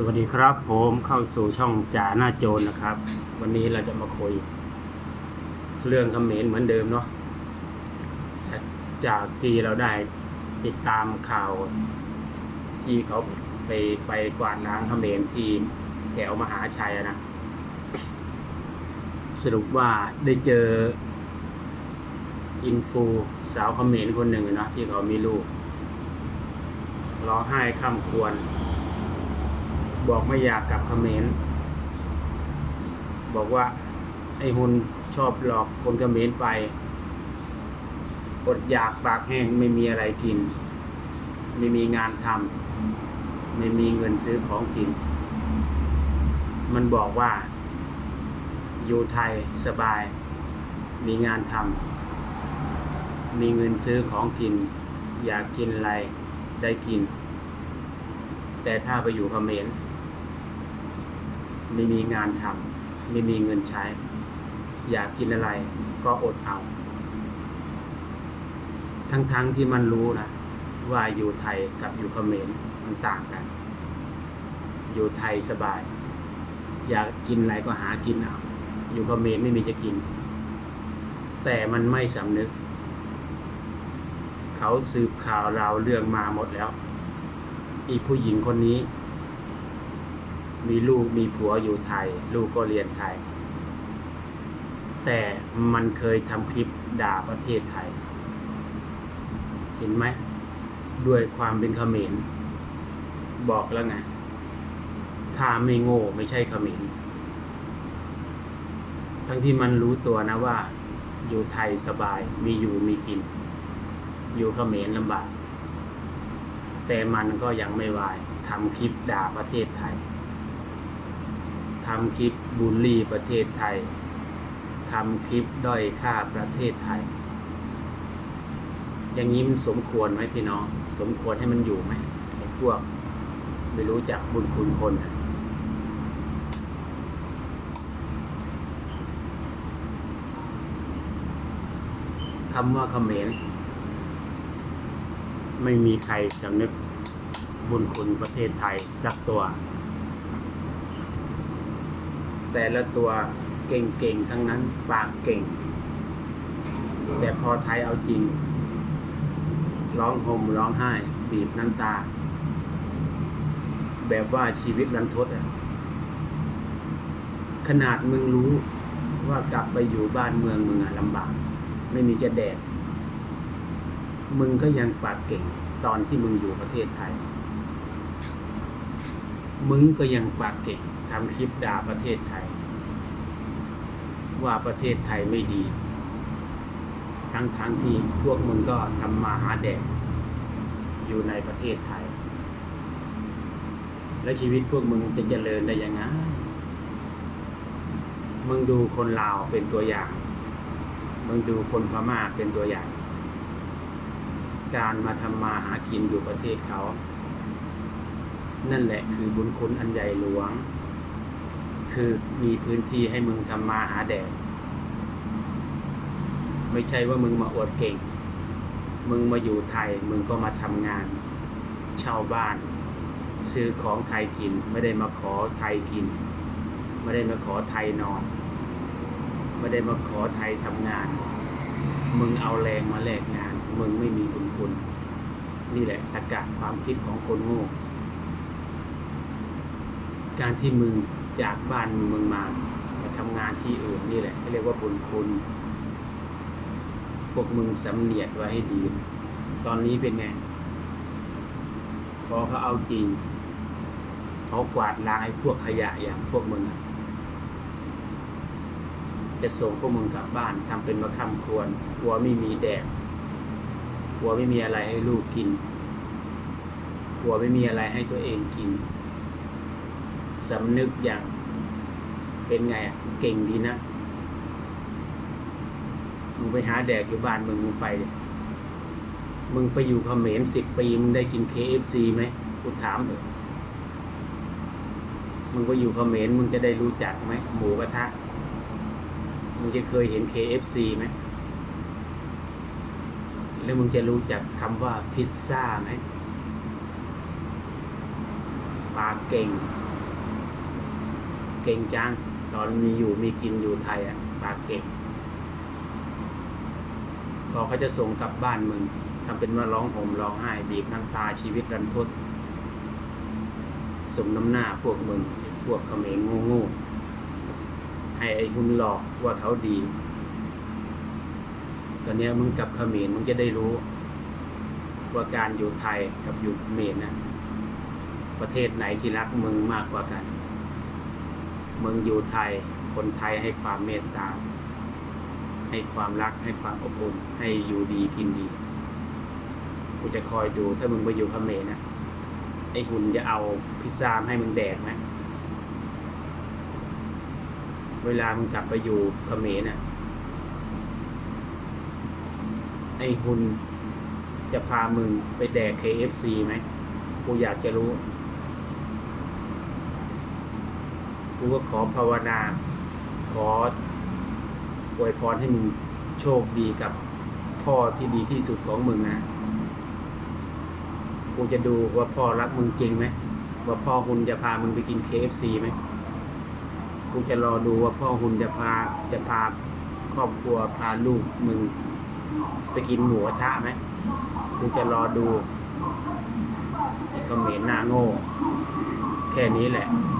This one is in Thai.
สวัสดีครับ ผมเข้าสู่ช่องจ่าหน้าโจรนะครับ วันนี้เราจะมาคุย เรื่องเขมรเหมือนเดิมเนาะจากที่เราได้ติดตามข่าว ที่เขาไปไปกวาดล้างเขมรที่แถวมหาชัยนะ สรุปว่าได้เจอ อินฟูสาวเขมรคนหนึ่งนะที่เขามีลูกร้องไห้ข้ามควร บอกไม่อยากกลับเขมรบอกว่าไอ้หุนชอบหลอกคนเขมรไปอดอยากปากแห้งไม่มีอะไรกิน ไม่มีงานทำไม่มีเงินซื้อของกิน มันบอกว่า อยู่ไทยสบาย มีงานทำมีเงินซื้อของกิน อยากกินอะไรได้กิน แต่ถ้าไปอยู่เขมร ไม่มีงานทำไม่มีเงินใช้ อยากกินอะไรก็อดเอา ทั้งๆทที่มันรู้นะว่าอยู่ไทยกับอยู่เขมรมันต่างกัน อยู่ไทยสบาย อยากกินอะไรก็หากินเอาอยู่เขมรไม่มีจะกิน แต่มันไม่สำนึก เขาสืบข่าวเราเรื่องมาหมดแล้ว อีผู้หญิงคนนี้ มีลูกมีผัวอยู่ไทย ลูกก็เรียนไทย แต่มันเคยทำคลิปด่าประเทศไทย เห็นไหม ด้วยความเป็นเขมรบอกแล้วไงถ้าไม่โง่ไม่ใช่เขมรทั้งที่มันรู้ตัวนะว่า อยู่ไทยสบายมีอยู่มีกิน อยู่เขมรลำบาก แต่มันก็ยังไม่วายทำคลิปด่าประเทศไทย ทำคลิปบูลลี่ประเทศไทยทำคลิปด้อยค่าประเทศไทย อย่างนี้มันสมควรไหมพี่น้อง สมควรให้มันอยู่ไหมไอ้พวกไม่รู้จักบุญคุณคนนะคำว่าเขมรไม่มีใครสำนึกบุญคุณประเทศไทยสักตัว แต่ละตัวเก่งๆ ทั้งนั้น ปากเก่ง แต่พอไทยเอาจริง ร้องห่มร้องไห้บีบน้ำตา แบบว่าชีวิตรันทดอะขนาดมึงรู้ว่ากลับไปอยู่บ้านเมืองมึงอะลำบาก ไม่มีจะแดก มึงก็ยังปากเก่งตอนที่มึงอยู่ประเทศไทย มึงก็ยังปากเก่ง ทำคลิปด่าประเทศไทย ว่าประเทศไทยไม่ดี ทั้งทั้งที่พวกมึงก็ทำมาหาแดกอยู่ในประเทศไทย แล้วชีวิตพวกมึงจะเจริญได้ยังไงมึงดูคนลาวเป็นตัวอย่าง มึงดูคนพม่าเป็นตัวอย่าง การมาทำมาหากินอยู่ประเทศเขา นั่นแหละคือบุญคุณอันใหญ่หลวง คือมีพื้นที่ให้มึงทำมาหาแดดไม่ใช่ว่ามึงมาอวดเก่ง มึงมาอยู่ไทย มึงก็มาทำงาน เช่าบ้าน ซื้อของไทยกิน ไม่ได้มาขอไทยกิน ไม่ได้มาขอไทยนอน ไม่ได้มาขอไทยทำงาน มึงเอาแรงมาแลกงาน มึงไม่มีบุญคุณ นี่แหละตรรกะความคิดของคนโง่ การที่มึง จากบ้านมึงมามาทำงานที่อื่นนี่แหละเขาเรียกว่าบุญคุณ พวกมึงสำเนียดไว้ให้ดี ตอนนี้เป็นไง พอเขาเอาจริง เขากวาดล้างไอ้พวกขยะอย่างพวกมึงจะส่งพวกมึงกลับบ้านทำเป็นมาคำควรกลัวไม่มีแดกกลัวไม่มีอะไรให้ลูกกินกลัวไม่มีอะไรให้ตัวเองกิน สำนึกอย่างเป็นไงอะเก่งดีนะมึงไปหาแดกอยู่บ้านมึงมึงไป มึงไปอยู่เขมรสิบปีมึงได้กิน KFC ไหมกูถามเลยมึงไปอยู่เขมรมึงจะได้รู้จักไหมหมูกระทะ มึงจะเคยเห็น KFC ไหมแล้วมึงจะรู้จักคำว่าพิซซ่าไหมปากเก่ง ก่งจัง ตอนมีอยู่มีกินอยู่ไทยอะ ปากเก่งพอเขาจะส่งกลับบ้านมึงทำเป็นว่าร้องห่มร้องไห้บีบน้ำตาชีวิตรันทดสมน้ำหน้าพวกมึงพวกเขมรโง่ๆให้ไอ้หุ่นหลอกว่าเขาดี ตอนนี้มึงกับเขมรมึงจะได้รู้ ว่าการอยู่ไทยกับอยู่เขมรนะประเทศไหนที่รักมึงมากกว่ากัน มึงอยู่ไทย คนไทยให้ความเมตตา ให้ความรักให้ความอบอุ่นให้อยู่ดีกินดีกูจะคอยดูถ้ามึงไปอยู่เขมรนะไอหุ่นจะเอาพิซซ่าให้มึงแดกไหมเวลามึงกลับไปอยู่เขมรน่ะไอหุ่นจะพามึงไปแดก KFC ไหมกูอยากจะรู้ กูก็ขอภาวนา ขออวยพรให้มึงโชคดีกับพ่อที่ดีที่สุดของมึงนะ กูจะดูว่าพ่อรักมึงจริงไหม ว่าพ่อหุ่นจะพามึงไปกิน KFC ไหม กูจะรอดูว่าพ่อหุ่นจะพาจะพาครอบครัวพาลูกมึงไปกินหมูกระทะไหม กูจะรอดูไอ้เขมรหน้าโง่ แค่นี้แหละ